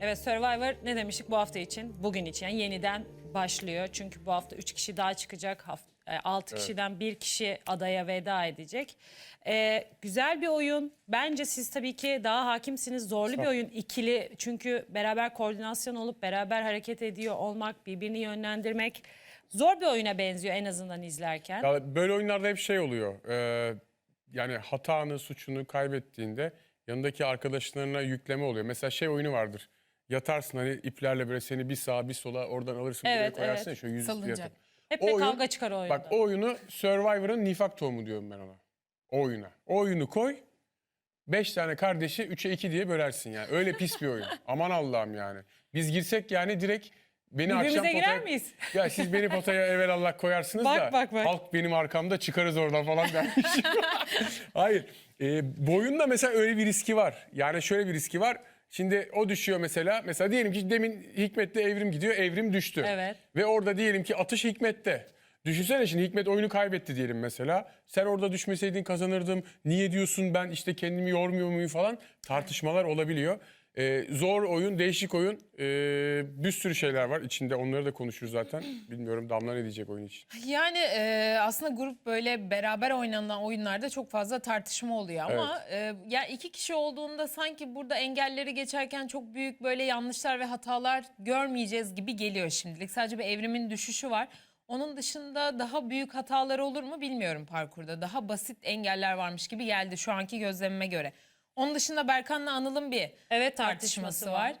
Evet Survivor ne demiştik bu hafta için? Bugün için yani yeniden başlıyor. Çünkü bu hafta 3 kişi daha çıkacak. 6 kişiden bir kişi adaya veda edecek. Ee, güzel bir oyun. Bence siz tabii ki daha hakimsiniz. Zorlu bir oyun. ikili çünkü beraber koordinasyon olup beraber hareket ediyor olmak, birbirini yönlendirmek zor bir oyuna benziyor en azından izlerken. Ya böyle oyunlarda hep şey oluyor. Ee, yani hatanı, suçunu kaybettiğinde yanındaki arkadaşlarına yükleme oluyor. Mesela şey oyunu vardır. Yatarsın hani iplerle böyle seni bir sağa bir sola oradan alırsın buraya Evet, koyarsın evet. ya şöyle yüzüstü Salıncak. yatıp. Hep O oyun- kavga çıkar o oyunda. Bak o oyunu Survivor'ın nifak tohumu diyorum ben ona. O oyuna. O oyunu koy. Beş tane kardeşi 3'e 2 diye bölersin yani. Öyle pis bir oyun. Aman Allah'ım yani. Biz girsek yani direkt beni Birbirimize akşam girer potaya- miyiz? Ya siz beni potaya evvel Allah koyarsınız Bak, da bak, bak. halk benim arkamda çıkarız oradan falan dermiş. Hayır. E, bu oyunda mesela öyle bir riski var. Yani şöyle bir riski var. Şimdi o düşüyor mesela. Mesela diyelim ki demin Hikmet'te Evrim gidiyor. Evrim düştü. Evet. Ve orada diyelim ki atış Hikmet'te. Düşünsene şimdi Hikmet oyunu kaybetti diyelim mesela. Sen orada düşmeseydin kazanırdım. Niye diyorsun ben işte kendimi yormuyor muyum falan. Tartışmalar olabiliyor. Ee, zor oyun, değişik oyun. Ee, bir sürü şeyler var içinde. Onları da konuşuruz zaten. Bilmiyorum Damla ne diyecek oyun için. Yani e, aslında grup böyle beraber oynanan oyunlarda çok fazla tartışma oluyor ama e, ya iki kişi olduğunda sanki burada engelleri geçerken çok büyük böyle yanlışlar ve hatalar görmeyeceğiz gibi geliyor şimdilik. Sadece bir evrimin düşüşü var. Onun dışında daha büyük hatalar olur mu bilmiyorum parkurda. Daha basit engeller varmış gibi geldi şu anki gözlemime göre. Onun dışında Berkan'la Anıl'ın bir Evet tartışması tartışması var. var.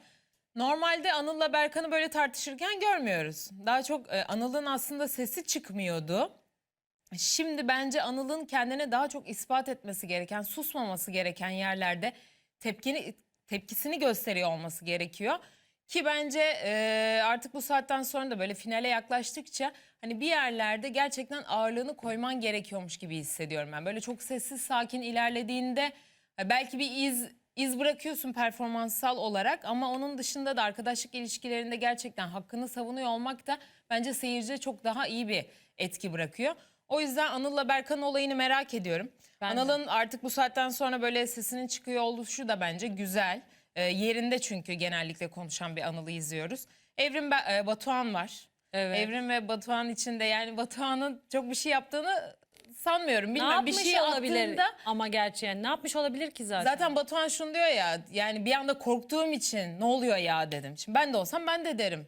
Normalde Anıl'la Berkan'ı böyle tartışırken görmüyoruz. Daha çok e, Anıl'ın aslında sesi çıkmıyordu. Şimdi bence Anıl'ın kendine daha çok ispat etmesi gereken, susmaması gereken yerlerde tepkini tepkisini gösteriyor olması gerekiyor. Ki bence e, artık bu saatten sonra da böyle finale yaklaştıkça hani bir yerlerde gerçekten ağırlığını koyman gerekiyormuş gibi hissediyorum ben. Böyle çok sessiz sakin ilerlediğinde belki bir iz iz bırakıyorsun performanssal olarak ama onun dışında da arkadaşlık ilişkilerinde gerçekten hakkını savunuyor olmak da bence seyirciye çok daha iyi bir etki bırakıyor. O yüzden Anıl'la Berkan olayını merak ediyorum. Ben de. Anıl'ın artık bu saatten sonra böyle sesinin çıkıyor oluşu da bence güzel. Ee, yerinde çünkü genellikle konuşan bir Anıl'ı izliyoruz. Evrim Ba- e, Batuhan var. Evet. Evrim ve Batuhan içinde yani Batuhan'ın çok bir şey yaptığını sanmıyorum. ne Bilmem yapmış bir şey olabilir attığında ama gerçi yani ne yapmış olabilir ki zaten? Zaten Batuhan şunu diyor ya yani bir anda korktuğum için ne oluyor ya dedim. Şimdi ben de olsam ben de derim.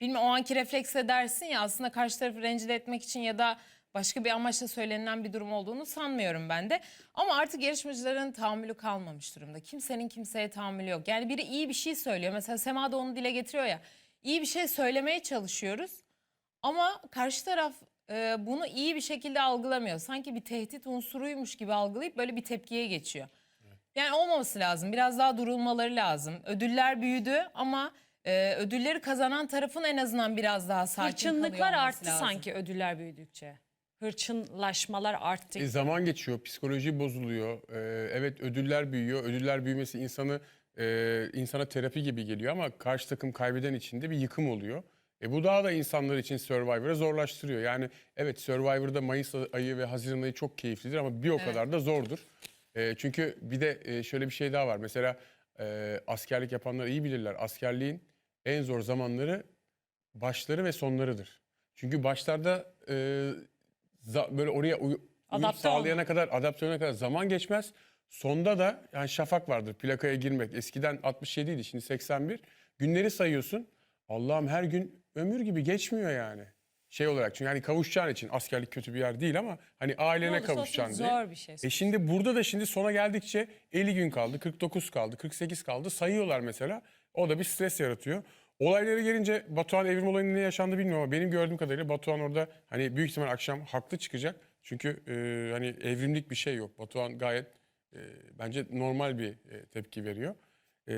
Bilmiyorum o anki refleksle dersin ya aslında karşı tarafı rencide etmek için ya da başka bir amaçla söylenilen bir durum olduğunu sanmıyorum ben de. Ama artık yarışmacıların tahammülü kalmamış durumda. Kimsenin kimseye tahammülü yok. Yani biri iyi bir şey söylüyor. Mesela Sema da onu dile getiriyor ya. İyi bir şey söylemeye çalışıyoruz. Ama karşı taraf e, bunu iyi bir şekilde algılamıyor. Sanki bir tehdit unsuruymuş gibi algılayıp böyle bir tepkiye geçiyor. Yani olmaması lazım. Biraz daha durulmaları lazım. Ödüller büyüdü ama e, ödülleri kazanan tarafın en azından biraz daha sakin Hırçınlıklar kalıyor arttı lazım. sanki ödüller büyüdükçe. Hırçınlaşmalar arttı. E, zaman geçiyor, psikoloji bozuluyor. Ee, evet ödüller büyüyor. Ödüller büyümesi insanı e, insana terapi gibi geliyor ama karşı takım kaybeden için de bir yıkım oluyor. E, bu daha da insanlar için Survivor'ı zorlaştırıyor. Yani evet Survivor'da Mayıs ayı ve Haziran ayı çok keyiflidir ama bir o kadar da zordur. E, çünkü bir de e, şöyle bir şey daha var. Mesela e, askerlik yapanlar iyi bilirler. Askerliğin en zor zamanları başları ve sonlarıdır. Çünkü başlarda e, za- böyle oraya uy- uyum Adapte sağlayana kadar, adaptasyona kadar zaman geçmez. Sonda da yani şafak vardır plakaya girmek. Eskiden 67 idi şimdi 81. Günleri sayıyorsun. Allah'ım her gün ömür gibi geçmiyor yani. Şey olarak çünkü hani kavuşacağın için askerlik kötü bir yer değil ama hani Ne ailene olursa olsun diye. Zor bir şey. E şimdi burada da şimdi sona geldikçe 50 gün kaldı, 49 kaldı, 48 kaldı sayıyorlar mesela. O da bir stres yaratıyor. Olaylara gelince Batuhan evrim olayının ne yaşandı bilmiyorum ama benim gördüğüm kadarıyla Batuhan orada hani büyük ihtimal akşam haklı çıkacak. Çünkü e, hani evrimlik bir şey yok. Batuhan gayet e, bence normal bir e, tepki veriyor. E,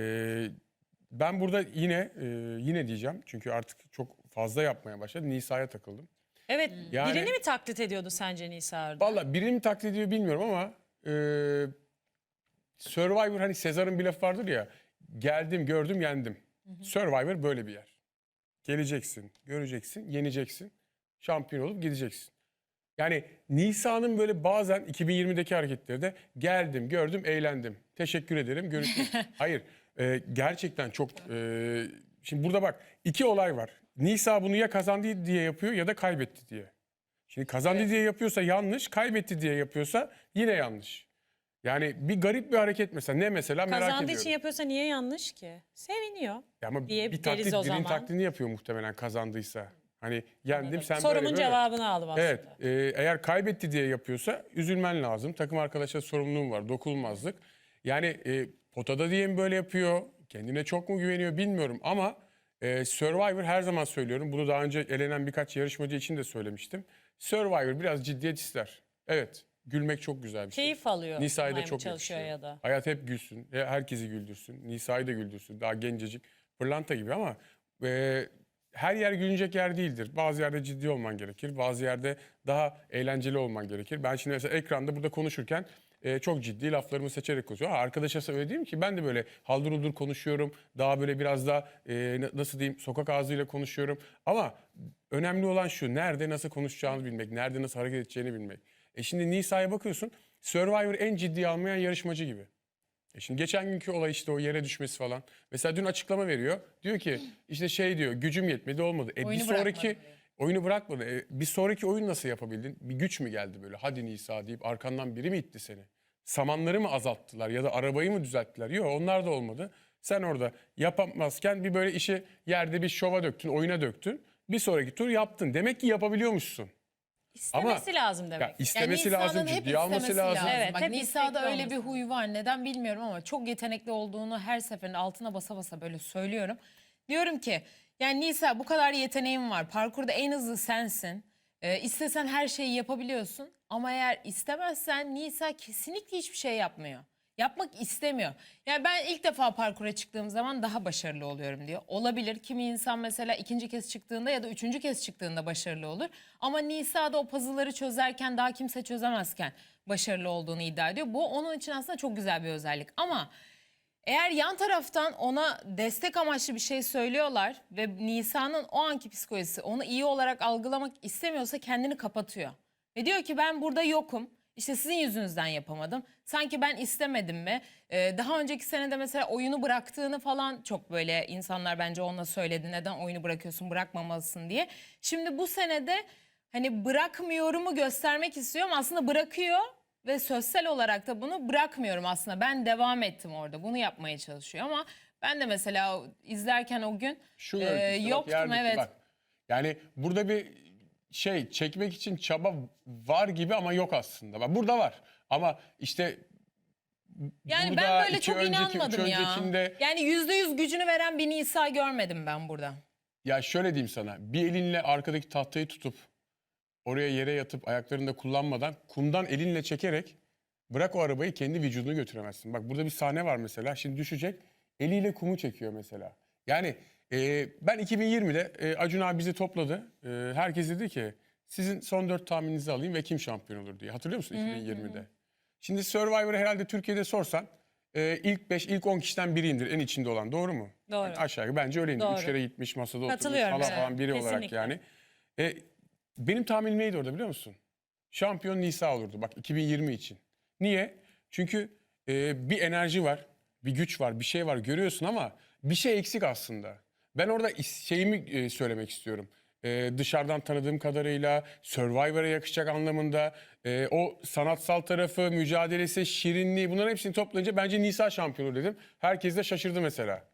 ben burada yine e, yine diyeceğim çünkü artık çok fazla yapmaya başladı. Nisa'ya takıldım. Evet Yani- birini mi taklit ediyordu sence Nisa orada? Valla birini mi taklit ediyor bilmiyorum ama e, Survivor hani Sezar'ın bir lafı vardır ya geldim gördüm yendim. Survivor böyle bir yer. Geleceksin, göreceksin, yeneceksin, şampiyon olup gideceksin. Yani Nisa'nın böyle bazen 2020'deki hareketleri de geldim, gördüm, eğlendim. Teşekkür ederim, görüşürüz. Hayır, e, gerçekten çok... e, şimdi burada bak iki olay var. Nisa bunu ya kazandı diye yapıyor ya da kaybetti diye. Şimdi kazandı diye yapıyorsa yanlış, kaybetti diye yapıyorsa yine yanlış. Yani bir garip bir hareket mesela. Ne mesela merak Kazandığı ediyorum. için yapıyorsa niye yanlış ki? Seviniyor. Ya ama diye bir taklit, o birinin taklidini yapıyor muhtemelen kazandıysa. Hani yendim sen Sorumun böyle böyle. cevabını aldım aslında. Evet, e, eğer kaybetti diye yapıyorsa üzülmen lazım. Takım arkadaşa sorumluluğun var, dokunulmazlık. Yani e, potada diye mi böyle yapıyor, kendine çok mu güveniyor bilmiyorum ama e, Survivor her zaman söylüyorum. Bunu daha önce elenen birkaç yarışmacı için de söylemiştim. Survivor biraz ciddiyet ister. Evet, gülmek çok güzel bir şey. Keyif alıyor. Nisa'yı da çok çalışıyor yakışıyor. ya da. Hayat hep gülsün, herkesi güldürsün. Nisa'yı da güldürsün, daha gencecik, pırlanta gibi ama e, her yer gülünecek yer değildir. Bazı yerde ciddi olman gerekir, bazı yerde daha eğlenceli olman gerekir. Ben şimdi mesela ekranda burada konuşurken e, çok ciddi laflarımı seçerek konuşuyorum. Ha, arkadaşa öyle mi ki ben de böyle haldır uldur konuşuyorum. Daha böyle biraz daha e, na- nasıl diyeyim sokak ağzıyla konuşuyorum. Ama önemli olan şu nerede nasıl konuşacağını bilmek, nerede nasıl hareket edeceğini bilmek. E şimdi Nisa'ya bakıyorsun Survivor en ciddiye almayan yarışmacı gibi. E şimdi geçen günkü olay işte o yere düşmesi falan. Mesela dün açıklama veriyor. Diyor ki işte şey diyor gücüm yetmedi olmadı. E bir Oyunu sonraki bırakmadım. Oyunu bırakmadı. E bir sonraki oyun nasıl yapabildin? Bir güç mü geldi böyle? Hadi Nisa deyip arkandan biri mi itti seni? Samanları mı azalttılar ya da arabayı mı düzelttiler? Yok onlar da olmadı. Sen orada yapamazken bir böyle işi yerde bir şova döktün, oyuna döktün. Bir sonraki tur yaptın. Demek ki yapabiliyormuşsun. İstemesi lazım demek. Ya istemesi Yani lazım, ciddiye alması istemesi lazım. Evet, Bak Nisa'da öyle bir olması huy var. Neden bilmiyorum ama çok yetenekli olduğunu her seferinde altına basa basa böyle söylüyorum. Diyorum ki yani Nisa bu kadar yeteneğin var. Parkurda en hızlı sensin. Ee, istesen her şeyi yapabiliyorsun. Ama eğer istemezsen Nisa kesinlikle hiçbir şey yapmıyor. Yapmak istemiyor. Yani ben ilk defa parkura çıktığım zaman daha başarılı oluyorum diyor. Olabilir. Kimi insan mesela ikinci kez çıktığında ya da üçüncü kez çıktığında başarılı olur. Ama Nisa da o puzzle'ları çözerken daha kimse çözemezken başarılı olduğunu iddia ediyor. Bu onun için aslında çok güzel bir özellik. Ama eğer yan taraftan ona destek amaçlı bir şey söylüyorlar ve Nisa'nın o anki psikolojisi onu iyi olarak algılamak istemiyorsa kendini kapatıyor. Ve diyor ki ben burada yokum. İşte sizin yüzünüzden yapamadım. Sanki ben istemedim mi? Ee, daha önceki senede mesela oyunu bıraktığını falan çok böyle insanlar bence onunla söyledi. Neden oyunu bırakıyorsun bırakmamalısın diye. Şimdi bu senede hani bırakmıyorumu göstermek istiyorum. Aslında bırakıyor ve sözsel olarak da bunu bırakmıyorum aslında. Ben devam ettim orada. Bunu yapmaya çalışıyor ama ben de mesela izlerken o gün Şu e, ölçüsü, bak, yoktum yerdeki, evet. bak. Yani burada bir şey çekmek için çaba var gibi ama yok aslında. Bak burada var. Ama işte Yani burada ben böyle iki çok önceki, inanmadım ya. öncekinde Yani yüzde yüz gücünü veren bir Nisa görmedim ben burada. ya şöyle diyeyim sana. Bir elinle arkadaki tahtayı tutup oraya yere yatıp ayaklarını da kullanmadan kumdan elinle çekerek bırak o arabayı kendi vücudunu götüremezsin. Bak burada bir sahne var mesela. Şimdi düşecek. Eliyle kumu çekiyor mesela. Yani e, ben 2020'de e, Acun abi bizi topladı. E, herkes dedi ki sizin son dört tahmininizi alayım ve kim şampiyon olur diye. Hatırlıyor musun 2020'de? Şimdi Survivor'ı herhalde Türkiye'de sorsan e, ilk 5, ilk 10 kişiden biriyimdir en içinde olan. Doğru mu? Doğru. Yani aşağı yukarı bence öyleyimdir. Doğru. Üç kere gitmiş masada oturmuş Katılıyorum, falan falan biri olarak Kesinlikle. yani. E, benim tahminim neydi orada biliyor musun? Şampiyon Nisa olurdu bak 2020 için. Niye? Çünkü e, bir enerji var, bir güç var, bir şey var görüyorsun ama bir şey eksik aslında. Ben orada şeyimi e, söylemek istiyorum. E, dışarıdan tanıdığım kadarıyla Survivor'a yakışacak anlamında e, o sanatsal tarafı, mücadelesi, şirinliği bunların hepsini toplayınca bence Nisa şampiyon olur dedim. Herkes de şaşırdı mesela.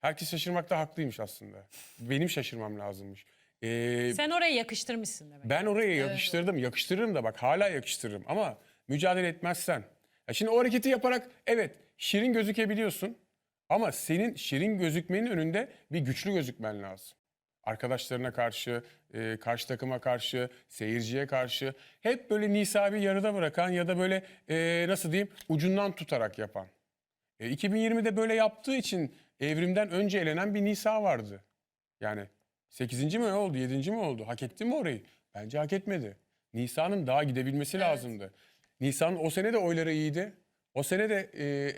Herkes şaşırmakta haklıymış aslında. Benim şaşırmam lazımmış. E, Sen oraya yakıştırmışsın demek. ben oraya yakıştırdım. Yakıştırırım da bak hala yakıştırırım ama mücadele etmezsen. Ya şimdi o hareketi yaparak evet şirin gözükebiliyorsun ama senin şirin gözükmenin önünde bir güçlü gözükmen lazım. Arkadaşlarına karşı, e, karşı takıma karşı, seyirciye karşı hep böyle Nisa'yı yarıda bırakan ya da böyle e, nasıl diyeyim ucundan tutarak yapan. E, 2020'de böyle yaptığı için evrimden önce elenen bir Nisa vardı. Yani 8. mi oldu, 7. mi oldu? Hak etti mi orayı? Bence hak etmedi. Nisa'nın daha gidebilmesi lazımdı. Nisa'nın o sene de oyları iyiydi. O sene de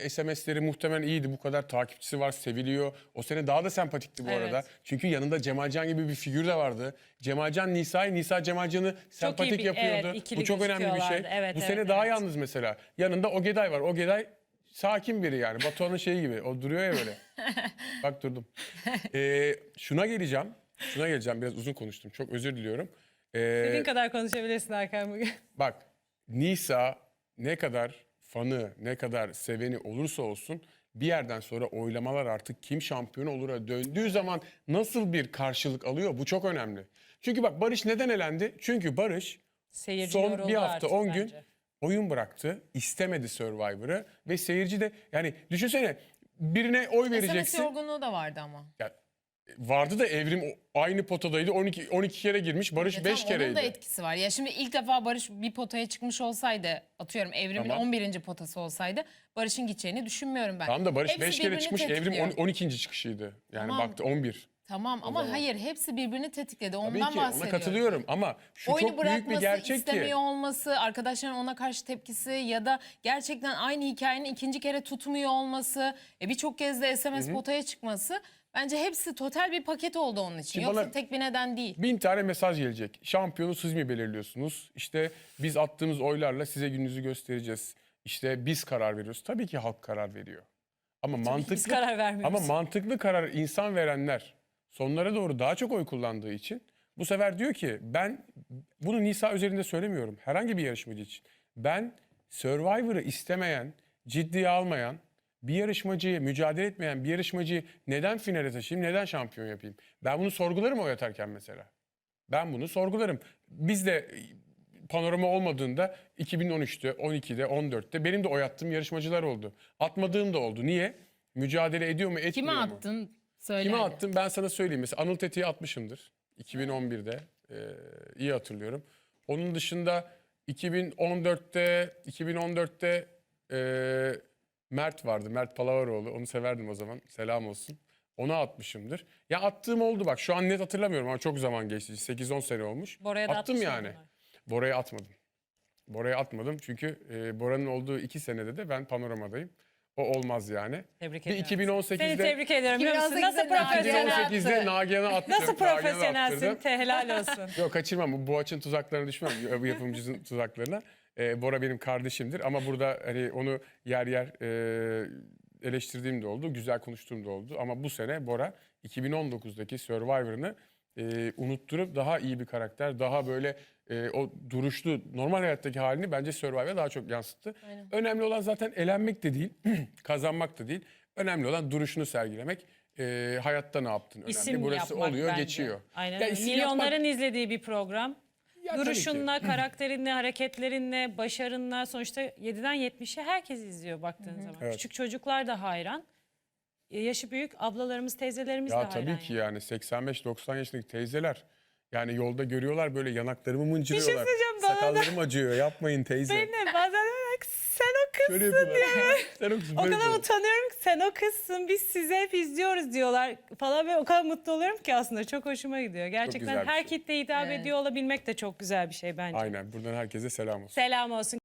e, SMS'leri muhtemelen iyiydi. Bu kadar takipçisi var, seviliyor. O sene daha da sempatikti bu Evet. arada. Çünkü yanında Cemalcan gibi bir figür de vardı. Cemalcan Nisa'yı, Nisa Cemalcan'ı sempatik bir- yapıyordu. evet, bu çok önemli bir şey. Evet, bu evet, sene daha evet. yalnız mesela. Yanında Ogeday var. Ogeday sakin biri yani. Batuhan'ın şeyi gibi. O duruyor ya böyle. Bak durdum. Ee, şuna geleceğim. Şuna geleceğim. Biraz uzun konuştum. Çok özür diliyorum. Ee, Dediğin kadar konuşabilirsin Hakan bugün. Bak Nisa ne kadar fanı, ne kadar seveni olursa olsun bir yerden sonra oylamalar artık kim şampiyon olur'a döndüğü zaman nasıl bir karşılık alıyor bu çok önemli. Çünkü bak Barış neden elendi? Çünkü Barış Seyirci son yoruldu bir hafta artık 10 gün bence. oyun bıraktı. istemedi Survivor'ı ve seyirci de yani düşünsene birine oy SMS vereceksin. yorgunluğu da vardı ama. Ya, vardı da Evrim aynı potadaydı 12 12 kere girmiş. Barış Ya 5 tamam, kereydi. Onun da etkisi var. Ya şimdi ilk defa Barış bir potaya çıkmış olsaydı atıyorum Evrim'in Tamam. 11. potası olsaydı Barış'ın gideceğini düşünmüyorum ben. Tamam da Barış Hepsi 5 kere çıkmış. Evrim tetikliyor. on- 12. çıkışıydı. Yani Tamam. baktı 11. Tamam ama zaman. hayır hepsi birbirini tetikledi. Ondan Tabii ki bahsediyorum. ona katılıyorum ama şu Oyunu çok büyük bir gerçek istemiyor ki. olması, arkadaşların ona karşı tepkisi ya da gerçekten aynı hikayenin ikinci kere tutmuyor olması, e, birçok kez de SMS potaya çıkması bence hepsi total bir paket oldu onun için. Şimdi Yoksa bana- tek bir neden değil. Bin tane mesaj gelecek. Şampiyonu siz mi belirliyorsunuz? İşte biz attığımız oylarla size gününüzü göstereceğiz. İşte biz karar veriyoruz. Tabii ki halk karar veriyor. Ama mantıklı Biz karar vermiyoruz. ama mantıklı karar insan verenler sonlara doğru daha çok oy kullandığı için bu sefer diyor ki ben bunu Nisa üzerinde söylemiyorum. Herhangi bir yarışmacı için. Ben Survivor'ı istemeyen, ciddiye almayan, bir yarışmacıyı, mücadele etmeyen bir yarışmacıyı neden finale taşıyayım, neden şampiyon yapayım? Ben bunu sorgularım o yatarken mesela. Ben bunu sorgularım. Biz de e, panorama olmadığında 2013'te, 12'de, 14'te benim de oy attığım yarışmacılar oldu. Atmadığım da oldu. Niye? Mücadele ediyor mu, etmiyor Kime mu? attın? Söyle. Kime attım? Ben sana söyleyeyim. Mesela Anıl Teti'yi atmışımdır. 2011'de. Ee, iyi hatırlıyorum. Onun dışında 2014'te 2014'te ee, Mert vardı. Mert Palavaroğlu. Onu severdim o zaman. Selam olsun. Ona atmışımdır. Ya attığım oldu bak. Şu an net hatırlamıyorum ama çok zaman geçti. 8-10 sene olmuş. Bora'ya da Attım atmışsın yani. bunlar. Bora'ya atmadım. Bora'ya atmadım çünkü e, Bora'nın olduğu iki senede de ben panoramadayım. O olmaz yani. Tebrik Bir ediyorum. 2018'de Seni tebrik ediyorum. biliyor musun? 2018'de Nasıl profesyonel? 2018'de Nagihan'a attım. Nasıl Nagihan'a profesyonelsin? attırdım. Te helal olsun. Yok kaçırmam. Bu Boğaç'ın tuzaklarına düşmem. Bu yapımcının tuzaklarına. Ee, Bora benim kardeşimdir ama burada hani onu yer yer e, eleştirdiğim de oldu. Güzel konuştuğum da oldu. Ama bu sene Bora 2019'daki Survivor'ını e, unutturup daha iyi bir karakter, daha böyle e, o duruşlu normal hayattaki halini bence Survivor'a daha çok yansıttı. Aynen. Önemli olan zaten elenmek de değil, kazanmak da değil. Önemli olan duruşunu sergilemek. E, hayatta ne yaptın önemli. İsim Burası oluyor, bence. geçiyor. Aynen Ya Milyonların yapmak- izlediği bir program. Ya. Duruşunla, karakterinle, hareketlerinle, başarınla sonuçta 7'den 70'e herkes izliyor baktığın zaman. Evet. Küçük çocuklar da hayran. E, Yaşı büyük ablalarımız, teyzelerimiz de Ya hayran. tabii ki yani. yani 85-90 yaşındaki teyzeler yani yolda görüyorlar böyle yanaklarımı mıncırıyorlar. şey söyleyeceğim, bana da- Sakallarım acıyor yapmayın teyze. Ben de bazen diyorum ki, sen o Şöyle kızsın yapıyorlar. diyor. Sen o kızsın, O böyle kadar yapıyorlar. utanıyorum ki sen o kızsın biz sizi hep izliyoruz diyorlar falan ve o kadar mutlu oluyorum ki aslında çok hoşuma gidiyor. Gerçekten güzel bir her şey. kitleye hitap Evet. ediyor olabilmek de çok güzel bir şey bence. Aynen buradan herkese selam olsun. Selam olsun.